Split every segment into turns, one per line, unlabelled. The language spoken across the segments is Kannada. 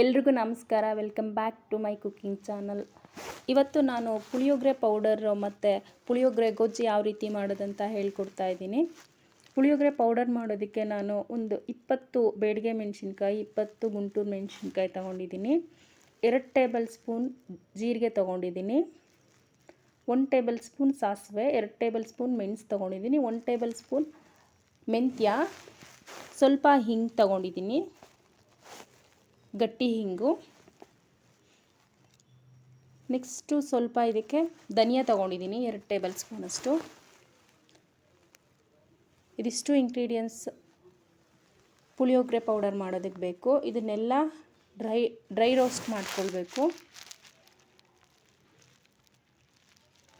ಎಲ್ರಿಗೂ ನಮಸ್ಕಾರ. Welcome back to my cooking channel ಇವತ್ತು ನಾನು ಪುಳಿಯೋಗರೆ ಪೌಡರ್ ಮತ್ತು ಪುಳಿಯೋಗರೆ ಗೊಜ್ಜು ಯಾವ ರೀತಿ ಮಾಡೋದಂತ ಹೇಳ್ಕೊಡ್ತಾ ಇದ್ದೀನಿ. ಪುಳಿಯೋಗರೆ ಪೌಡರ್ ಮಾಡೋದಕ್ಕೆ ನಾನು ಒಂದು ಇಪ್ಪತ್ತು ಬೇಡಿಗೆ ಮೆಣಸಿನ್ಕಾಯಿ, ಇಪ್ಪತ್ತು ಗುಂಟೂರು ಮೆಣಸಿನ್ಕಾಯಿ ತೊಗೊಂಡಿದ್ದೀನಿ. ಎರಡು ಟೇಬಲ್ ಸ್ಪೂನ್ ಜೀರಿಗೆ ತೊಗೊಂಡಿದ್ದೀನಿ. ಒನ್ ಟೇಬಲ್ ಸ್ಪೂನ್ ಸಾಸಿವೆ, ಎರಡು ಟೇಬಲ್ ಸ್ಪೂನ್ ಮೆಣಸು ತೊಗೊಂಡಿದ್ದೀನಿ. ಒನ್ ಟೇಬಲ್ ಸ್ಪೂನ್ ಮೆಂತ್ಯ, ಸ್ವಲ್ಪ ಹಿಂಗೆ ತೊಗೊಂಡಿದ್ದೀನಿ. ಗಟ್ಟಿ ಹಿಂಗು. ನೆಕ್ಸ್ಟು ಸ್ವಲ್ಪ ಇದಕ್ಕೆ ಧನಿಯಾ ತೊಗೊಂಡಿದ್ದೀನಿ ಎರಡು ಟೇಬಲ್ ಸ್ಪೂನಷ್ಟು ಇದಿಷ್ಟು ಇಂಗ್ರೀಡಿಯೆಂಟ್ಸ್ ಪುಳಿಯೋಗರೆ ಪೌಡರ್ ಮಾಡೋದಕ್ಕೆ ಬೇಕು. ಇದನ್ನೆಲ್ಲ ಡ್ರೈ ಡ್ರೈ ರೋಸ್ಟ್ ಮಾಡ್ಕೊಳ್ಬೇಕು.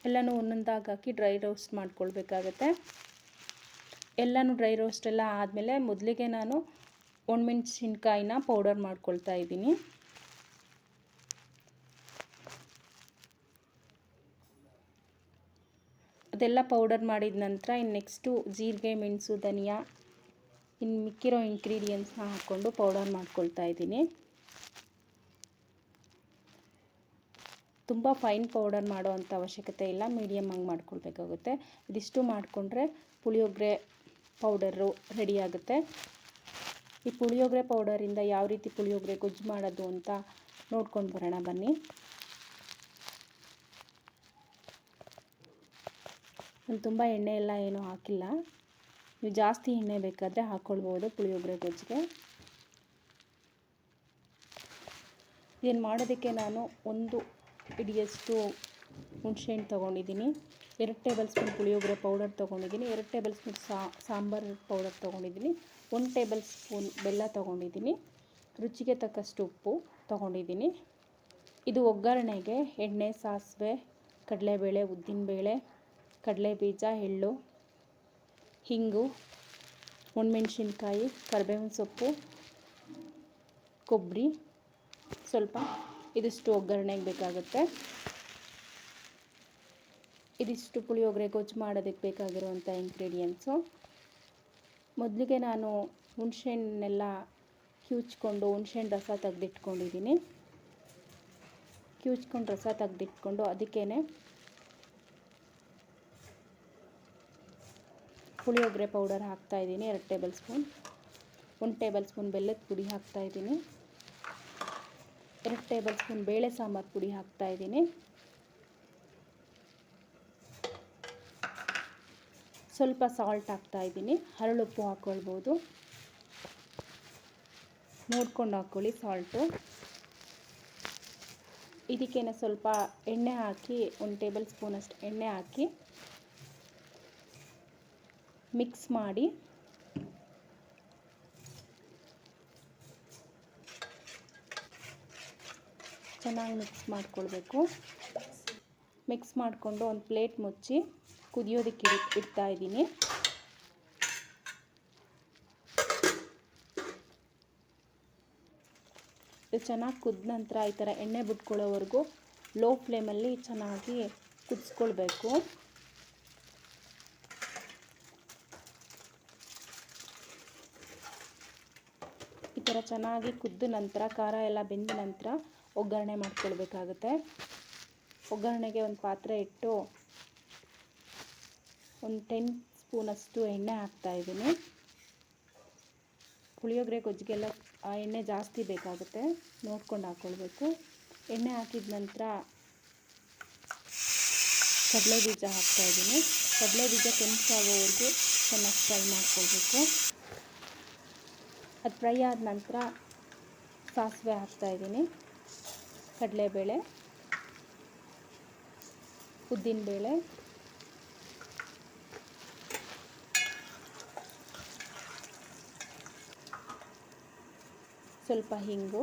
ಎಲ್ಲನೂ ಒಂದೊಂದಾಗಿ ಹಾಕಿ ಡ್ರೈ ರೋಸ್ಟ್ ಮಾಡ್ಕೊಳ್ಬೇಕಾಗತ್ತೆ. ಎಲ್ಲನೂ ಡ್ರೈ ರೋಸ್ಟ್ ಎಲ್ಲ ಆದಮೇಲೆ ಮೊದಲಿಗೆ ನಾನು ಒಣಮೆಣ್ಸಿನ್ಕಾಯಿನ ಪೌಡರ್ ಮಾಡ್ಕೊಳ್ತಾ ಇದ್ದೀನಿ. ಅದೆಲ್ಲ ಪೌಡರ್ ಮಾಡಿದ ನಂತರ ಇನ್ನು ನೆಕ್ಸ್ಟು ಜೀರಿಗೆ, ಮೆಣಸು, ಧನಿಯಾ ಇನ್ನು ಮಿಕ್ಕಿರೋ ಇಂಗ್ರೀಡಿಯೆಂಟ್ಸ್ನ ಹಾಕ್ಕೊಂಡು ಪೌಡರ್ ಮಾಡ್ಕೊಳ್ತಾ ಇದ್ದೀನಿ. ತುಂಬ ಫೈನ್ ಪೌಡರ್ ಮಾಡೋ ಅಂಥ ಅವಶ್ಯಕತೆ ಇಲ್ಲ ಮೀಡಿಯಮ್ ಆಗಿ ಮಾಡ್ಕೊಳ್ಬೇಕಾಗುತ್ತೆ. ಇದಿಷ್ಟು ಮಾಡಿಕೊಂಡ್ರೆ ಪುಳಿಯೋಗರೆ ಪೌಡರು ರೆಡಿ ಆಗುತ್ತೆ. ಈ ಪುಳಿಯೋಗರೆ ಪೌಡರಿಂದ ಯಾವ ರೀತಿ ಪುಳಿಯೋಗರೆ ಗೊಜ್ಜು ಮಾಡೋದು ಅಂತ ನೋಡ್ಕೊಂಡು ಬರೋಣ, ಬನ್ನಿ. ನಾನು ತುಂಬ ಎಣ್ಣೆ ಎಲ್ಲ ಏನೂ ಹಾಕಿಲ್ಲ. ನೀವು ಜಾಸ್ತಿ ಎಣ್ಣೆ ಬೇಕಾದರೆ ಹಾಕ್ಕೊಳ್ಬೋದು ಪುಳಿಯೋಗರೆ ಗೊಜ್ಜಿಗೆ. ಇದನ್ನು ಮಾಡೋದಕ್ಕೆ ನಾನು ಒಂದು ಹಿಡಿಯಷ್ಟು ಹುಣಸೆಹಣ್ಣು ತೊಗೊಂಡಿದ್ದೀನಿ. ಎರಡು ಟೇಬಲ್ ಸ್ಪೂನ್ ಪುಳಿಯೋಗರೆ ಪೌಡರ್ ತೊಗೊಂಡಿದ್ದೀನಿ. ಎರಡು ಟೇಬಲ್ ಸ್ಪೂನ್ ಸಾಂಬಾರು ಪೌಡರ್ ತೊಗೊಂಡಿದ್ದೀನಿ. ಒಂದು ಟೇಬಲ್ ಸ್ಪೂನ್ ಬೆಲ್ಲ ತೊಗೊಂಡಿದ್ದೀನಿ. ರುಚಿಗೆ ತಕ್ಕಷ್ಟು ಉಪ್ಪು ತೊಗೊಂಡಿದ್ದೀನಿ. ಇದು ಒಗ್ಗರಣೆಗೆ ಎಣ್ಣೆ, ಸಾಸಿವೆ, ಕಡಲೆಬೇಳೆ, ಉದ್ದಿನಬೇಳೆ ಕಡಲೆ ಬೀಜ ಎಳ್ಳು, ಹಿಂಗು ಒಣಮೆಣ್ಸಿನ್ಕಾಯಿ ಕರಿಬೇವಿನ ಸೊಪ್ಪು, ಕೊಬ್ಬರಿ. ಸ್ವಲ್ಪ ಇದಿಷ್ಟು ಒಗ್ಗರಣೆಗೆ ಬೇಕಾಗುತ್ತೆ. ಇದಿಷ್ಟು ಪುಳಿಯೋಗರೆ ಗೊಜ್ಜು ಮಾಡೋದಕ್ಕೆ ಬೇಕಾಗಿರುವಂಥ ಇಂಗ್ರೀಡಿಯೆಂಟ್ಸು ಮೊದಲಿಗೆ ನಾನು ಹುಣಸೆಹಣ್ಣೆಲ್ಲ ಕಿವುಚ್ಕೊಂಡು ಹುಣಸೆಹಣ್ಣು ರಸ ತೆಗೆದಿಟ್ಕೊಂಡಿದ್ದೀನಿ. ಕಿವುಚ್ಕೊಂಡು ರಸ ತೆಗೆದಿಟ್ಕೊಂಡು ಅದಕ್ಕೇ ಪುಳಿಯೋಗರೆ ಪೌಡರ್ ಹಾಕ್ತಾಯಿದ್ದೀನಿ ಎರಡು ಟೇಬಲ್ ಸ್ಪೂನ್. ಒಂದು ಟೇಬಲ್ ಸ್ಪೂನ್ ಬೆಲ್ಲದ ಪುಡಿ ಹಾಕ್ತಾಯಿದ್ದೀನಿ ಎರಡು ಟೇಬಲ್ ಸ್ಪೂನ್ ಬೇಳೆ ಸಾಂಬಾರು ಪುಡಿ ಹಾಕ್ತಾಯಿದ್ದೀನಿ ಸ್ವಲ್ಪ ಸಾಲ್ಟ್ ಹಾಕ್ತಾಯಿದ್ದೀನಿ ಹರಳುಪ್ಪು ಹಾಕ್ಕೊಳ್ಬೋದು ನೋಡ್ಕೊಂಡು ಹಾಕ್ಕೊಳ್ಳಿ ಸಾಲ್ಟು ಇದಕ್ಕೇನೆ ಸ್ವಲ್ಪ ಎಣ್ಣೆ ಹಾಕಿ, ಒಂದು ಟೇಬಲ್ ಸ್ಪೂನಷ್ಟು ಎಣ್ಣೆ ಹಾಕಿ ಮಿಕ್ಸ್ ಮಾಡಿ, ಚೆನ್ನಾಗಿ ಮಿಕ್ಸ್ ಮಾಡ್ಕೊಳ್ಬೇಕು. ಮಿಕ್ಸ್ ಮಾಡಿಕೊಂಡು ಒಂದು ಪ್ಲೇಟ್ ಮುಚ್ಚಿ ಕುದಿಯೋದಕ್ಕೆ ಇಡ್ತಾ ಇದ್ದೀನಿ. ಇದು ಚೆನ್ನಾಗಿ ಕುದ್ದ ನಂತರ ಈ ಥರ ಎಣ್ಣೆ ಬಿಟ್ಕೊಳ್ಳೋವರೆಗೂ ಲೋ ಫ್ಲೇಮಲ್ಲಿ ಚೆನ್ನಾಗಿ ಕುದಿಸ್ಕೊಳ್ಬೇಕು. ಈ ಥರ ಚೆನ್ನಾಗಿ ಕುದ್ದ ನಂತರ, ಖಾರ ಎಲ್ಲ ಬೆಂದ ನಂತರ ಒಗ್ಗರಣೆ ಮಾಡ್ಕೊಳ್ಬೇಕಾಗುತ್ತೆ. ಒಗ್ಗರಣೆಗೆ ಒಂದು ಪಾತ್ರೆ ಇಟ್ಟು ಒಂದು ಟೆನ್ ಸ್ಪೂನಷ್ಟು ಎಣ್ಣೆ ಹಾಕ್ತಾಯಿದ್ದೀನಿ ಪುಳಿಯೋಗರೆ, ಗೊಜ್ಜಿಗೆಲ್ಲ ಆ ಎಣ್ಣೆ ಜಾಸ್ತಿ ಬೇಕಾಗುತ್ತೆ. ನೋಡ್ಕೊಂಡು ಹಾಕ್ಕೊಳ್ಬೇಕು ಎಣ್ಣೆ ಹಾಕಿದ ನಂತರ ಕಡಲೆ ಬೀಜ ಹಾಕ್ತಾಯಿದ್ದೀನಿ ಕಡಲೆ ಬೀಜ ಕೆಂಪಾಗೋವರೆಗೂ ಚೆನ್ನಾಗಿ ಫ್ರೈ ಮಾಡ್ಕೊಳ್ಬೇಕು. ಅದು ಫ್ರೈ ಆದ ನಂತರ ಸಾಸಿವೆ ಹಾಕ್ತಾಯಿದ್ದೀನಿ ಕಡಲೆಬೇಳೆ, ಉದ್ದಿನಬೇಳೆ ಸ್ವಲ್ಪ ಹಿಂಗು.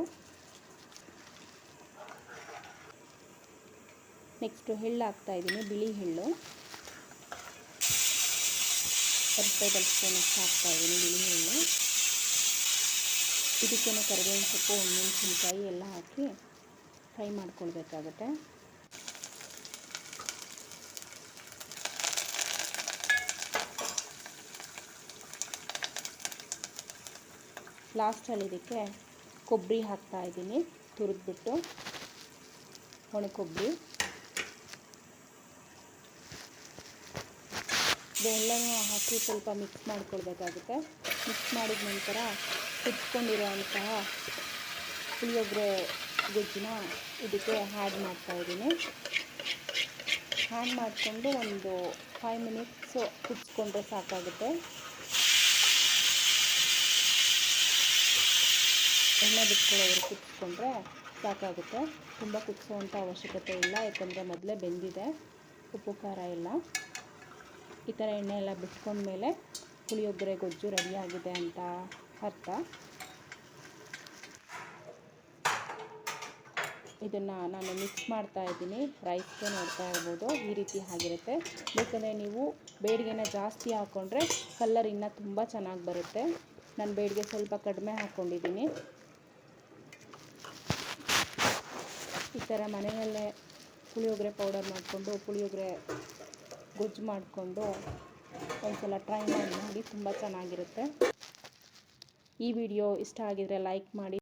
ನೆಕ್ಸ್ಟು ಎಳ್ಳು ಹಾಕ್ತಾಯಿದ್ದೀನಿ ಬಿಳಿ ಎಳ್ಳು. ಎರಡು ಟೇಬಲ್ ಹಾಕ್ತಾ ಇದ್ದೀನಿ, ಬಿಳಿ ಎಳ್ಳು. ಇದಕ್ಕೇನು ಕರಿಬೇವಿನ ಸೊಪ್ಪು ಮೆಣಸಿನ್ಕಾಯಿ ಎಲ್ಲ ಹಾಕಿ ಫ್ರೈ ಮಾಡ್ಕೊಳ್ಬೇಕಾಗುತ್ತೆ. ಲಾಸ್ಟಲ್ಲಿ ಇದಕ್ಕೆ ಕೊಬ್ಬರಿ ಹಾಕ್ತಾ ಇದ್ದೀನಿ. ತುರಿದ್ಬಿಟ್ಟು ಒಣ ಕೊಬ್ಬರಿ. ಇದೆಲ್ಲನೂ ಹಾಕಿ ಸ್ವಲ್ಪ ಮಿಕ್ಸ್ ಮಾಡ್ಕೊಳ್ಬೇಕಾಗುತ್ತೆ. ಮಿಕ್ಸ್ ಮಾಡಿದ ನಂತರ ಕುಟ್ಕೊಂಡಿರೋವಂತಹ ಪುಳಿಯೋಗರೆ ಗೊಜ್ಜಿನ ಇದಕ್ಕೆ ಆ್ಯಡ್ ಮಾಡ್ತಾಯಿದ್ದೀನಿ ಹ್ಯಾಡ್ ಮಾಡಿಕೊಂಡು ಒಂದು ಫೈವ್ ಮಿನಿಟ್ಸು ಕುದಿಸ್ಕೊಂಡ್ರೆ ಸಾಕಾಗುತ್ತೆ. ಎಣ್ಣೆ ಬಿಟ್ಕೊಳ್ಳೋದ್ರೆ ಕುದಿಸ್ಕೊಂಡ್ರೆ ಸಾಕಾಗುತ್ತೆ. ತುಂಬ ಕುದಿಸೋವಂಥ ಅವಶ್ಯಕತೆ ಇಲ್ಲ, ಯಾಕಂದರೆ ಮೊದಲೇ ಬೆಂದಿದೆ, ಉಪ್ಪು, ಖಾರ ಎಲ್ಲ. ಈ ಥರ ಎಣ್ಣೆ ಎಲ್ಲ ಬಿಟ್ಕೊಂಡ್ಮೇಲೆ ಪುಳಿಯೋಗರೆ, ಗೊಜ್ಜು ರೆಡಿಯಾಗಿದೆ ಅಂತ ಅರ್ಥ. ಇದನ್ನು ನಾನು ಮಿಕ್ಸ್ ಮಾಡ್ತಾ ಇದ್ದೀನಿ ರೈಸ್ಗೆ ನೋಡ್ತಾ ಇರ್ಬೋದು, ಈ ರೀತಿ ಆಗಿರುತ್ತೆ. ಬೇಕಂದರೆ ನೀವು ಬೇಡಿಗೆನ ಜಾಸ್ತಿ ಹಾಕ್ಕೊಂಡ್ರೆ ಕಲ್ಲರ್ ಇನ್ನೂ ತುಂಬ ಚೆನ್ನಾಗಿ ಬರುತ್ತೆ. ನಾನು ಬೇಡಿಗೆ ಸ್ವಲ್ಪ ಕಡಿಮೆ ಹಾಕ್ಕೊಂಡಿದ್ದೀನಿ ಈ ಥರ ಮನೆಯಲ್ಲೇ ಪುಳಿಯೋಗರೆ ಪೌಡರ್ ಮಾಡಿಕೊಂಡು, ಪುಳಿಯೋಗರೆ ಗೊಜ್ಜು ಮಾಡಿಕೊಂಡು ಒಂದ್ಸಲ ಟ್ರೈ ಮಾಡಿ ನೋಡಿ, ತುಂಬ ಚೆನ್ನಾಗಿರುತ್ತೆ. ಈ ವಿಡಿಯೋ ಇಷ್ಟ ಆಗಿದರೆ ಲೈಕ್ ಮಾಡಿ.